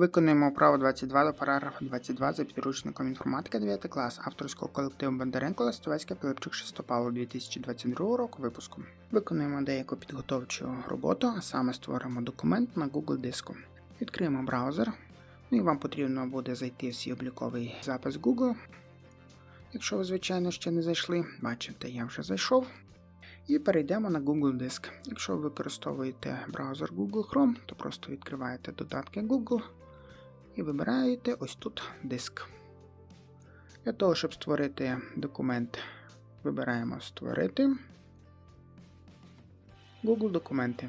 Виконуємо право 22 до параграфу 22 за підручником інформатика 9 клас авторського колективу Бондаренко Ластовецька Пилипчук Шестопало 2022 року випуску. Виконуємо деяку підготовчу роботу, а саме створимо документ на Google диску. Відкриємо браузер. Ну і вам потрібно буде зайти в свій обліковий запис Google. Якщо ви, звичайно, ще не зайшли, бачите, я вже зайшов. І перейдемо на Google Диск. Якщо ви використовуєте браузер Google Chrome, то просто відкриваєте додатки Google і вибираєте ось тут диск. Для того, щоб створити документ, вибираємо Створити Google документи.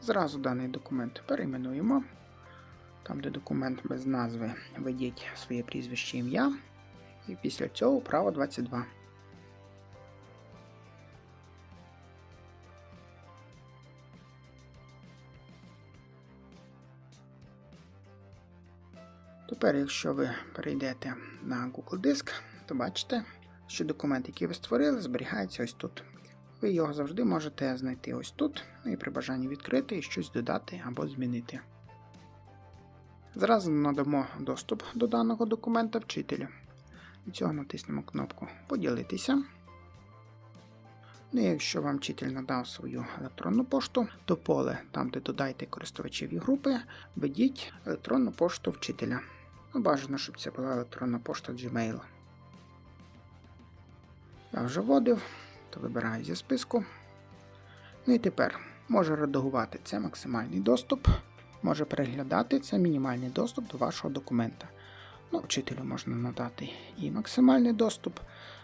Зразу даний документ перейменуємо. Там, де документ без назви, введіть своє прізвище ім'я. І після цього право 22. Тепер, якщо ви перейдете на Google Диск, то бачите, що документ, який ви створили, зберігається ось тут. Ви його завжди можете знайти ось тут, ну і при бажанні відкрити і щось додати або змінити. Зразу надамо доступ до даного документа вчителю. Для цього натиснемо кнопку Поділитися. Ну і якщо вам вчитель надав свою електронну пошту, то поле, там де додайте користувачів і групи, введіть електронну пошту вчителя. Ну, Бажано, щоб це була електронна пошта Gmail. Я вже вводив, то вибираю зі списку. Ну і тепер може редагувати це максимальний доступ, може переглядати це мінімальний доступ до вашого документа. Ну, Вчителю можна надати і максимальний доступ.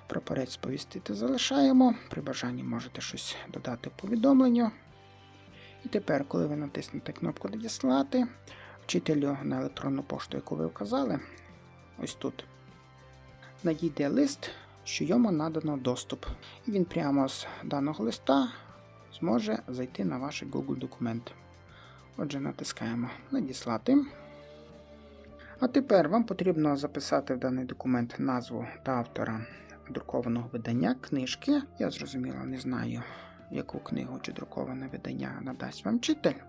Прапорець сповістити залишаємо. При бажанні можете щось додати в повідомленню. І тепер, коли ви натиснете кнопку Надіслати, вчителю на електронну пошту, яку ви вказали, ось тут, надійде лист, що йому надано доступ. І він прямо з даного листа зможе зайти на ваш Google документ. Отже, натискаємо Надіслати. А тепер вам потрібно записати в даний документ назву та автора друкованого видання книжки. Я зрозуміло не знаю, яку книгу чи друковане видання надасть вам вчитель.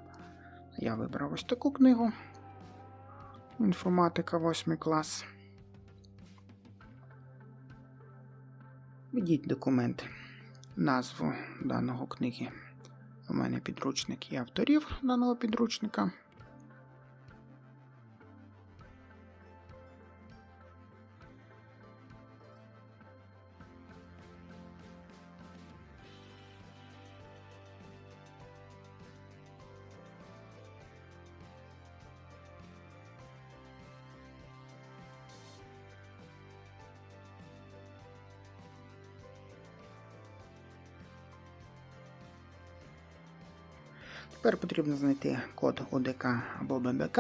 Я вибрав ось таку книгу. Інформатика 8 клас. Ведіть документ, назву даного книги. У мене підручник і авторів даного підручника. Тепер потрібно знайти код ОДК або ББК.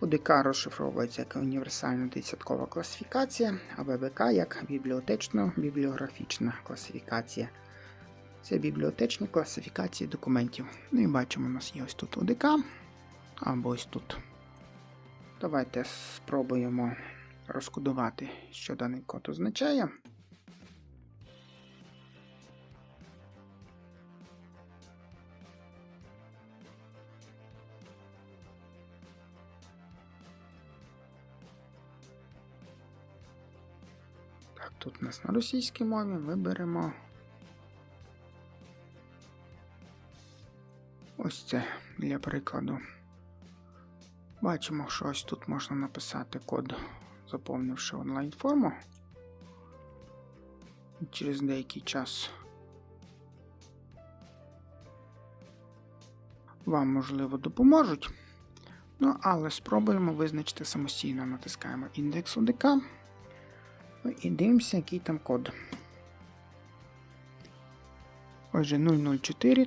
ОДК розшифровується як універсальна десяткова класифікація, а ББК як бібліотечно-бібліографічна класифікація. Це бібліотечні класифікації документів. Ну і бачимо, у нас є ось тут ОДК або ось тут. Давайте спробуємо розкодувати, що даний код означає. Тут у нас на російській мові виберемо. Ось це для прикладу. Бачимо, що ось тут можна написати код, заповнивши онлайн-форму. Через деякий час вам, можливо, допоможуть. Ну, але спробуємо визначити самостійно. Натискаємо індекс ОДК. Ну і дивимося, який там код. Отже, 004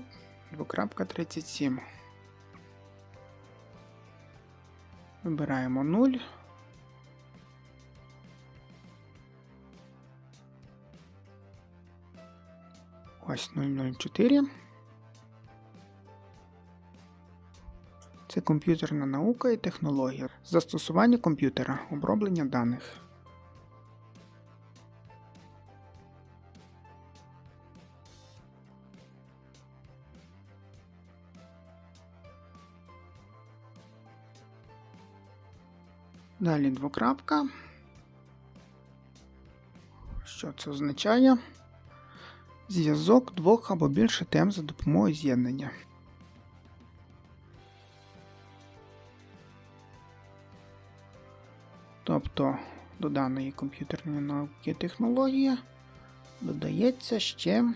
2.37. Вибираємо 0. Ось 004. Це комп'ютерна наука і технологія. Застосування комп'ютера, оброблення даних. Далі двокрапка. Що це означає? Зв'язок двох або більше тем за допомогою з'єднання. Тобто до даної комп'ютерної науки технології додається ще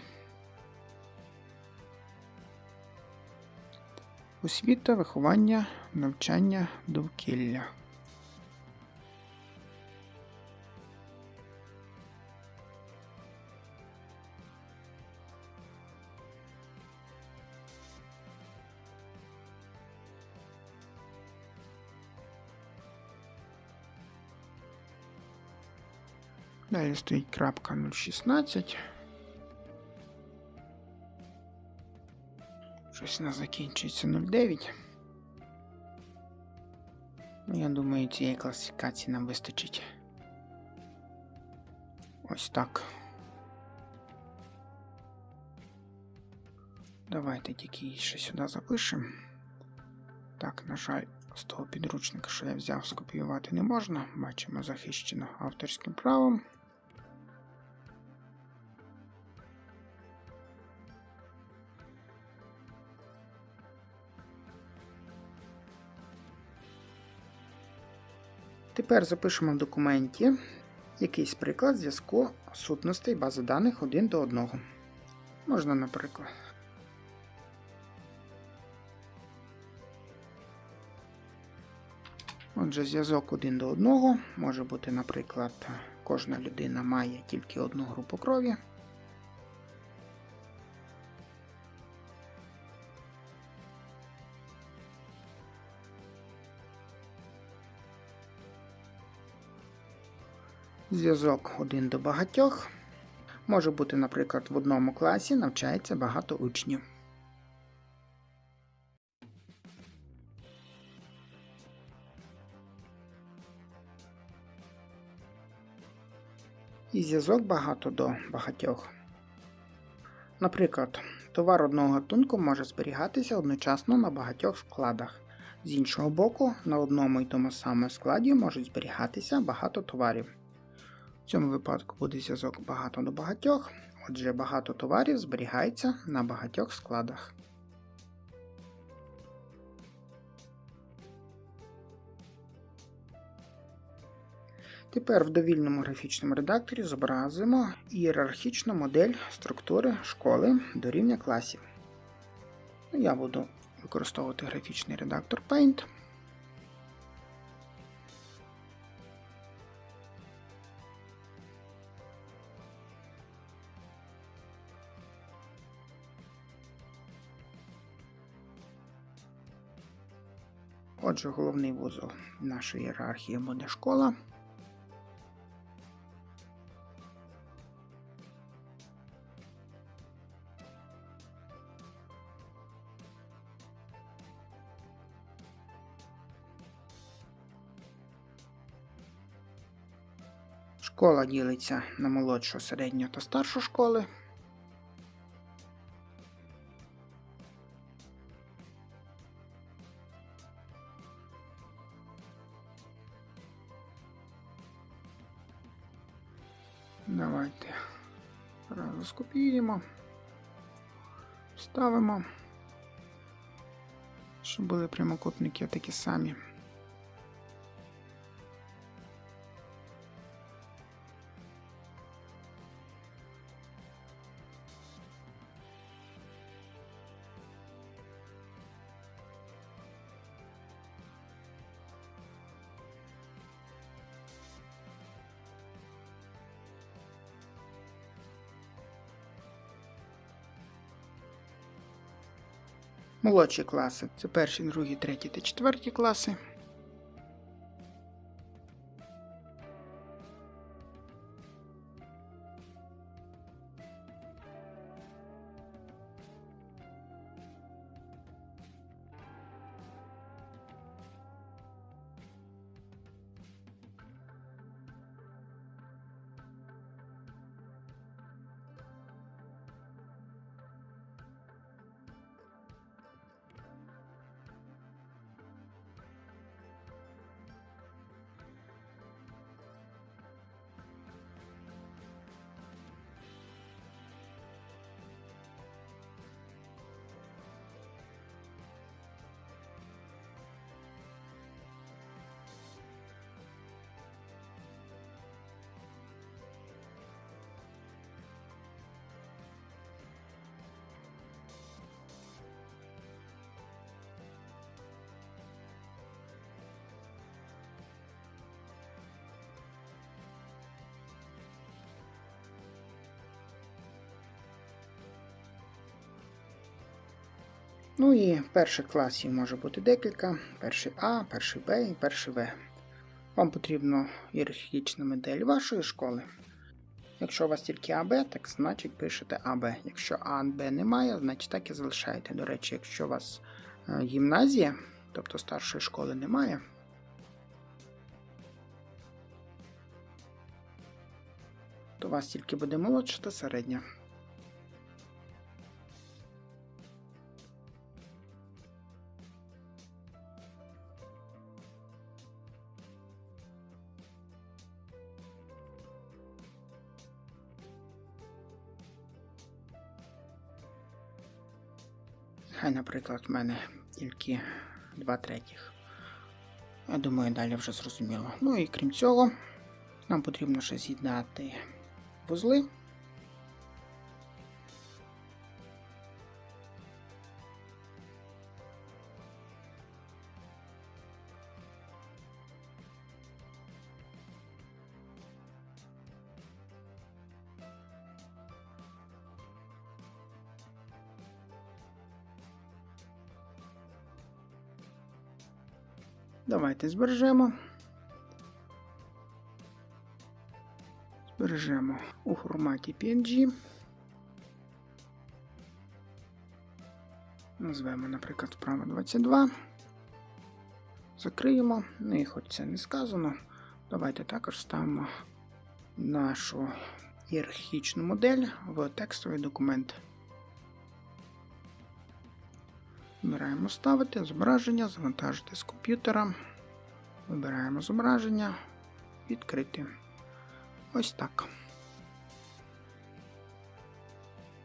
освіта, виховання, навчання довкілля. Далі стоїть крапка 016. Щось у нас закінчується 09. Ну, я думаю, цієї класифікації нам вистачить. Ось так. Давайте тільки ще сюди запишемо. Так, на жаль, з того підручника, що я взяв, скопіювати не можна. Бачимо захищено авторським правом. Тепер запишемо в документі якийсь приклад зв'язку сутностей бази даних один до одного. Можна, наприклад. Отже, зв'язок один до одного може бути, наприклад, кожна людина має тільки одну групу крові. Зв'язок один до багатьох. Може бути, наприклад, в одному класі навчається багато учнів. І зв'язок багато до багатьох. Наприклад, товар одного гатунку може зберігатися одночасно на багатьох складах. З іншого боку, на одному й тому самому складі можуть зберігатися багато товарів. В цьому випадку буде зв'язок багато до багатьох, отже, багато товарів зберігається на багатьох складах. Тепер в довільному графічному редакторі зобразимо ієрархічну модель структури школи до рівня класів. Я буду використовувати графічний редактор Paint. Отже, головний вузол нашої ієрархії буде школа. Школа ділиться на молодшу, середню та старшу школи. Одразу скопіюємо, ставимо, щоб були прямокутники такі самі. Молодші класи це перші, другі, треті та четверті класи. Ну і перших класів може бути декілька: перший А, перший Б і перший В. Вам потрібно ієрархічна модель вашої школи. Якщо у вас тільки АБ, так значить пишете АБ. Якщо А, Б немає, значить так і залишаєте. До речі, якщо у вас е, гімназія, тобто старшої школи немає, то у вас тільки буде молодша та середня. Хай, наприклад, в мене тільки 2 третіх. Я думаю, далі вже зрозуміло. Ну і крім цього, нам потрібно ще з'єднати вузли. Давайте збережемо. Збережемо у форматі PNG. Назвемо, наприклад, вправо 22. Закриємо. Ну і хоч це не сказано. Давайте також ставимо нашу ієрархічну модель в текстовий документ. Вибираємо ставити зображення, завантажити з комп'ютера. Вибираємо зображення, відкрити. Ось так.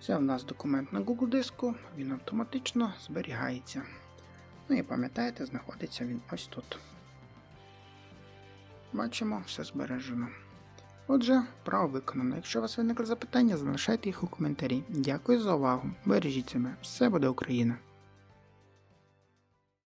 Це в нас документ на Google диску, він автоматично зберігається. Ну і пам'ятаєте, знаходиться він ось тут. Бачимо, все збережено. Отже, вправо виконано. Якщо у вас виникли запитання, залишайте їх у коментарі. Дякую за увагу. Бережіть себе. Все буде Україна!